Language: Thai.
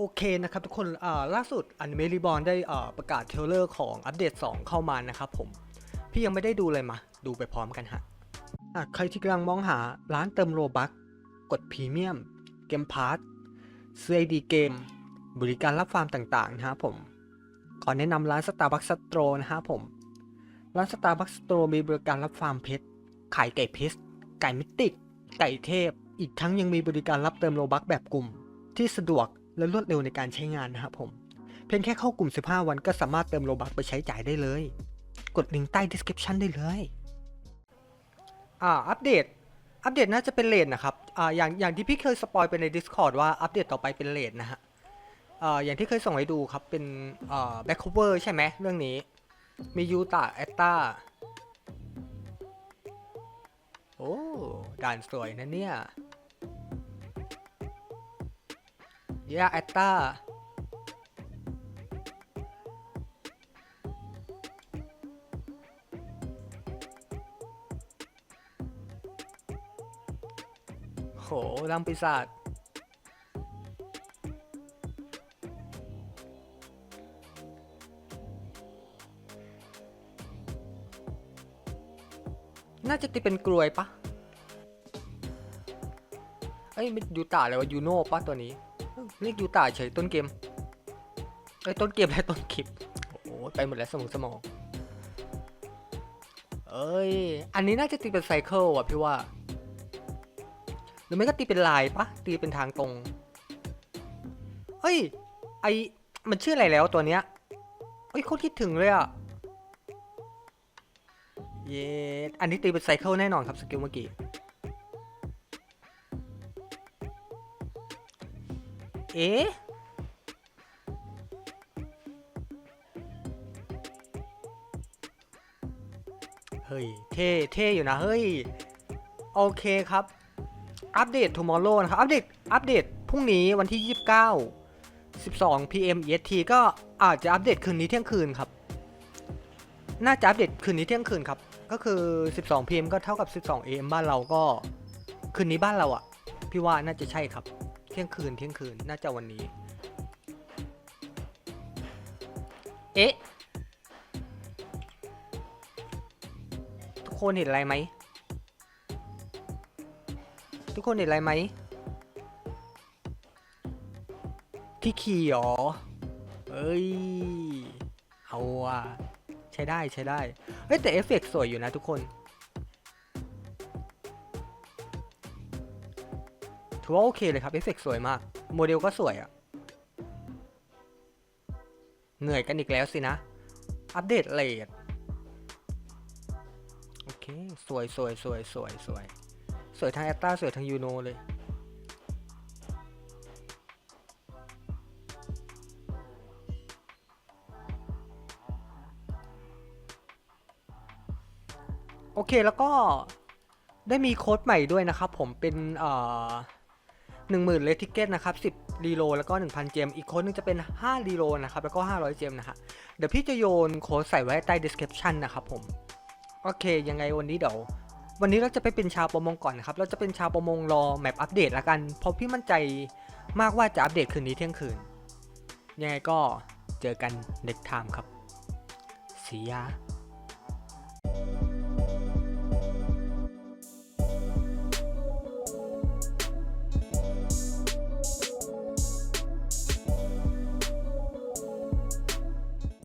โอเคนะครับทุกคนล่าสุดอนิเมะรีบอ n ได้ประกาศเทเลอร์ของอัปเดต 2 เข้ามานะครับผม พี่ยังไม่ได้ดูเลยมา ดูไปพร้อมกันฮะใครที่กำลังมองหาร้านเติมโลบัคกดพรีเมียม เกมพาร์ทซื้อไอดีเกม บริการรับฟาร์มต่างๆ นะครับผมขอแนะนำร้าน Starbucks Stro นะครับผม ร้าน Starbucks Stro มีบริการรับฟาร์มเพชรขายไก่เพชรไก่มิติกไก่เทพ อีกทั้งยังมีบริการรับเติมโลบัคแบบกลุ่ม ที่สะดวก และรวดเร็วในการใช้งานนะครับผม เพียงแค่เข้ากลุ่ม 15 วันก็สามารถเติมโลบัคไปใช้จ่ายได้เลย กดลิงก์ใต้ description ได้เลยอ่าอัปเดต อัปเดตน่าจะเป็นเลทนะครับอ่าอย่างอย่างที่พี่เคยสปอยไปใน Discord ว่าอัปเดตต่อไปเป็นเลทนะฮะอ่าอย่างที่เคยส่งให้ดูครับเป็นอ่าแบ็คโคเวอร์ใช่ไหมเรื่องนี้ มียูตาแอตตาโอ้ด่านสวยนะเนี่ย ยาแอตตาโหรังปีศาจน่าจะตีเป็นกลวยปะเอ้ยไม่ยูตาเลยวะยูโน่ปะตัวนี้ เอ้ยเรียกยูตาเฉยต้นเกมเอ้ต้นเกมอะต้นคลิปโอ้ไปหมดแล้วสมองสมอง เอ้ย อันนี้น่าจะตีเป็นไซเคิลอะพี่ว่า หรือไม่ก็ตีเป็นลายปะตีเป็นทางตรง เฮ้ย ไอมันชื่ออะไรแล้วตัวเนี้ยเฮ้ยโคตรคิดถึงเลยอะเย้อันนี้ตีเป็นไซเคิลแน่นอนครับสกิลเมื่อกี้ เอ๊ะเฮ้ย เท่เท่อยู่นะ เฮ้ย โอเคครับ อัปเดต tomorrow นะครับ อัปเดต อัปเดต พรุ่งนี้วันที่ 29 12 pm EST ก็อาจจะอัปเดตคืนนี้เที่ยงคืนครับ น่าจะอัปเดตคืนนี้เที่ยงคืนครับ ก็คือ 12 pm ก็เท่ากับ 12 am บ้านเราก็ คืนนี้บ้านเราอะ่ะพี่ว่าน่าจะใช่ครับ เที่ยงคืนเที่ยงคืนน่าจะวันนี้ เอ๊ะ ทุกคนเห็นอะไรไหม ทุกคนเห็นอะไรไหม ที่ขี่หรอ เอ้ย เอาว่ะใช้ได้ใช้ได้ เฮ้ย แต่เอฟเฟกต์สวยอยู่นะทุกคน ถือว่าโอเคเลยครับเอฟเฟกสวยมาก โมเดลก็สวยอะ่ะเหนื่อยกันอีกแล้วสินะ อัปเดตเลทโอเค สวยสวยสวยสวยสวย สวยทั้งแอตตาสวยทั้งยูโนเลย โอเคแล้วก็ได้มีโค้ดใหม่ด้วยนะครับผมเป็นเอ่อ หนึ่งหมื่นเลทิเกตนะครับสิบรีโลแล้วก็ 1,000 เจม อีกโค้ดหนึงจะเป็น 5 รีโลนะครับ แล้วก็ 500 เจมนะฮะ เดี๋ยวพี่จะโยนโค้ดใส่ไว้ใต้ description นะครับผม โอเค ยังไงวันนี้เดี๋ยว วันนี้เราจะไปเป็นชาวประมงก่อนนะครับ เราจะเป็นชาวประมงรอแมปอัปเดตละกัน เพราะพี่มั่นใจมากว่าจะอัปเดตคืนนี้เที่ยงคืน ยังไงก็เจอกัน next time ครับสียา